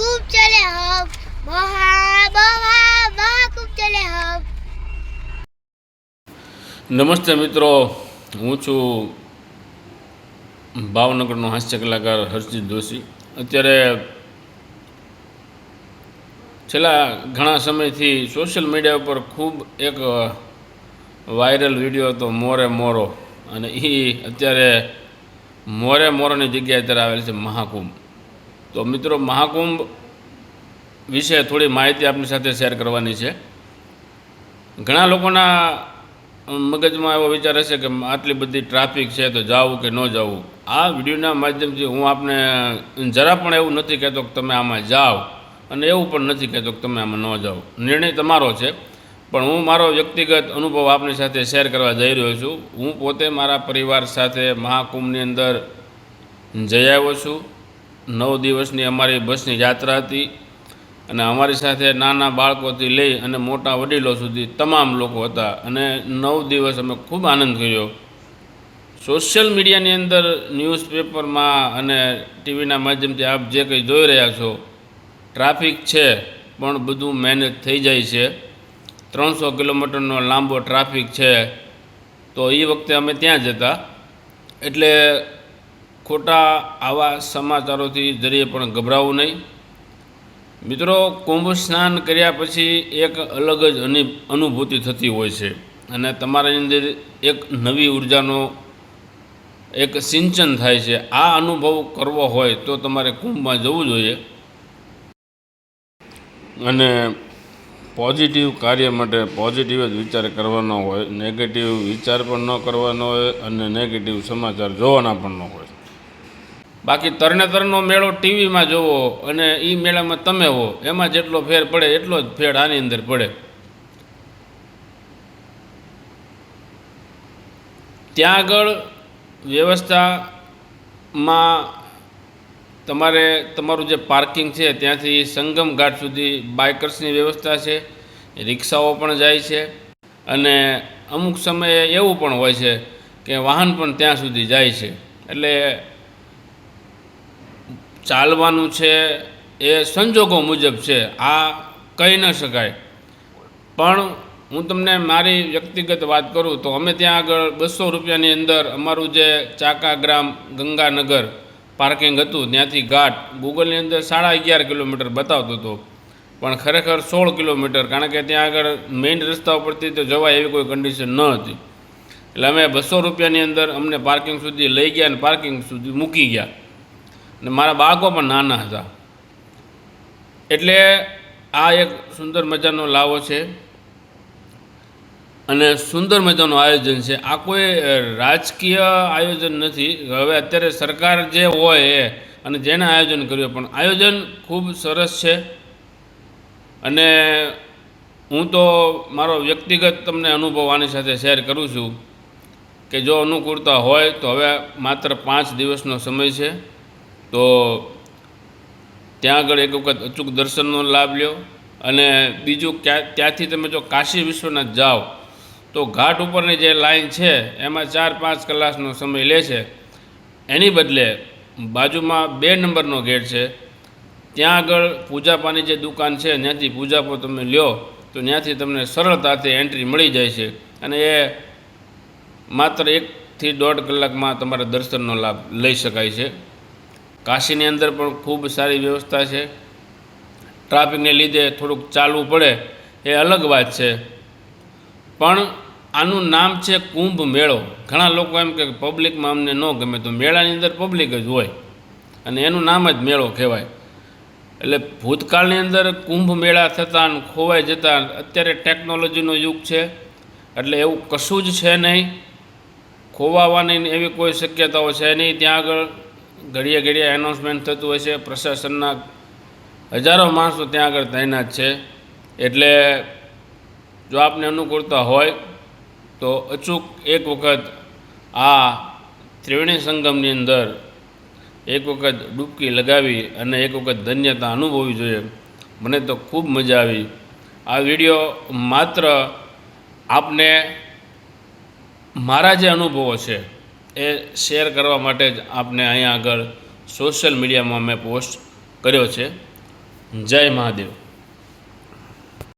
खूब चले हम महा महा महा खूब चले हम નમસ્તે મિત્રો હું છું ભાવનગરનો હાસ્ય કલાકાર હર્ષિત જોશી અત્યારે છેલ્લા ઘણા સમયથી સોશિયલ મીડિયા ઉપર ખૂબ એક વાયરલ વિડીયો હતો મોરે મોરો અને એ અત્યારે મોરે મોરોની જગ્યાએ અત્યારે આવેલ છે મહાકુંભ તો મિત્રો મહાકુંભ વિશે થોડી માહિતી આપની સાથે શેર કરવાની છે. ઘણા લોકોના મગજમાં એવો વિચાર હશે કે આટલી બધી ટ્રાફિક છે તો જાવું કે ન જવું. આ વિડીયોના માધ્યમથી હું આપને જરા પણ એવું નથી કહેતો કે તમે આમાં જાઓ અને એવું પણ નથી કહેતો કે તમે આમાં ન જાઓ. નિર્ણય તમારો છે, પણ હું મારો વ્યક્તિગત અનુભવ આપની સાથે શેર કરવા જઈ રહ્યો છું. હું પોતે મારા પરિવાર સાથે મહાકુંભની અંદર જઈ આવ્યો છું. નવ દિવસની અમારી બસની યાત્રા હતી અને અમારી સાથે નાના બાળકોથી લઈ અને મોટા વડીલો સુધી તમામ લોકો હતા અને નવ દિવસ અમે ખૂબ આનંદ કર્યો. સોશિયલ મીડિયાની અંદર ન્યૂઝપેપરમાં અને ટીવીના માધ્યમથી આપ જે કંઈ જોઈ રહ્યા છો, ટ્રાફિક છે, પણ બધું મેનેજ થઈ જાય છે. ત્રણસો કિલોમીટરનો લાંબો ટ્રાફિક છે, તો એ વખતે અમે ત્યાં જતા એટલે ખોટા આવા સમાચારોથી જરીએ પણ ગભરાવું નહીં. મિત્રો, કુંભ સ્નાન કર્યા પછી એક અલગ જ અની, અનુભૂતિ થતી હોય છે અને તમારી અંદર એક નવી ઉર્જાનો એક સિંચન થાય છે. આ અનુભવ કરવો હોય તો તમારે કુંભમાં જવું જોઈએ અને પોઝિટિવ કાર્ય માટે પોઝિટિવ જ વિચાર કરવાનો હોય, નેગેટિવ વિચાર પણ ન કરવાનો હોય અને નેગેટિવ સમાચાર જોવાના પણ ન હોય. બાકી તરણેતરનો મેળો ટીવીમાં જોવો અને એ મેળામાં તમે હો, એમાં જેટલો ફેર પડે એટલો જ ફેર આની અંદર પડે. ત્યાં આગળ વ્યવસ્થામાં તમારે, તમારું જે પાર્કિંગ છે ત્યાંથી સંગમ ઘાટ સુધી બાઇકર્સની વ્યવસ્થા છે, રિક્ષાઓ પણ જાય છે અને અમુક સમયે એવું પણ હોય છે કે વાહન પણ ત્યાં સુધી જાય છે. એટલે ચાલવાનું છે એ સંજોગો મુજબ છે. આ કહી ન શકાય. પણ હું તમને મારી વ્યક્તિગત વાત કરું તો અમે ત્યાં આગળ બસો રૂપિયાની અંદર અમારું જે ચાકા ગ્રામ ગંગાનગર પાર્કિંગ હતું, ત્યાંથી ઘાટ ગૂગલની અંદર સાડા અગિયાર કિલોમીટર બતાવતો હતો. પણ ખરેખર સોળ કિલોમીટર, કારણ કે ત્યાં આગળ મેઇન રસ્તા ઉપરથી તો જવાય એવી કોઈ કન્ડિશન ન હતી. એટલે અમે બસો રૂપિયાની અંદર અમને પાર્કિંગ સુધી લઈ ગયા અને પાર્કિંગ સુધી મૂકી ગયા. અને મારા બાળકો પણ નાના હતા. એટલે આ એક સુંદર મજાનો લાવો છે અને સુંદર મજાનું આયોજન છે. આ કોઈ રાજકીય આયોજન નથી. હવે અત્યારે સરકાર જે હોય એ, અને જેને આયોજન કર્યું પણ આયોજન ખૂબ સરસ છે. અને હું તો મારો વ્યક્તિગત તમને અનુભવ આની સાથે શેર કરું છું કે જો અનુકૂળતા હોય તો હવે માત્ર પાંચ દિવસનો સમય છે. તો ત્યાં આગળ એક વખત અચૂક દર્શનનો લાભ લ્યો અને બીજું ક્યાં, ત્યાંથી તમે જો કાશી વિશ્વનાથ જાઓ, તો ઘાટ ઉપરની જે લાઈન છે, એમાં ચાર પાંચ કલાકનો સમય લે છે. એની બદલે બાજુમાં બે નંબરનો ગેટ છે. ત્યાં આગળ પૂજાપાની જે દુકાન છે, ત્યાંથી પૂજાપો તમે લ્યો, તો ત્યાંથી તમને સરળતાથી એન્ટ્રી મળી જાય છે. અને એ માત્ર એકથી દોઢ કલાકમાં તમારા દર્શનનો લાભ લઈ શકાય છે. કાશીની અંદર પણ ખૂબ સારી વ્યવસ્થા છે. ટ્રાફિકને લીધે થોડુંક ચાલવું પડે, એ અલગ વાત છે. પણ આનું નામ છે કુંભ મેળો. ઘણા લોકો એમ કે પબ્લિકમાં અમને ન ગમે તો મેળાની અંદર પબ્લિક જ હોય અને એનું નામ જ મેળો કહેવાય. એટલે ભૂતકાળની અંદર કુંભ મેળા થતા ખોવાઈ જતા અત્યારે ટેકનોલોજીનો યુગ છે. એટલે એવું કશું જ છે નહીં. ખોવાવાની એવી કોઈ શક્યતાઓ છે નહીં. ત્યાં આગળ ઘડીએ ઘડીએ એનાઉન્સમેન્ટ થતું હોય છે, પ્રશાસનના હજારો માણસો ત્યાં આગળ તૈનાત છે. એટલે જો આપને અનુકૂળતા હોય, તો અચૂક એક વખત આ ત્રિવેણી સંગમની અંદર એક વખત ડૂબકી લગાવી અને એક વખત ધન્યતા અનુભવવી જોઈએ. મને તો ખૂબ મજા આવી. આ વીડિયો માત્ર આપને મારા જે અનુભવો છે એ શેર કરવા માટે જ આપને અહીંયા આગળ સોશિયલ મીડિયામાં મેં પોસ્ટ કર્યો છે. જય મહાદેવ.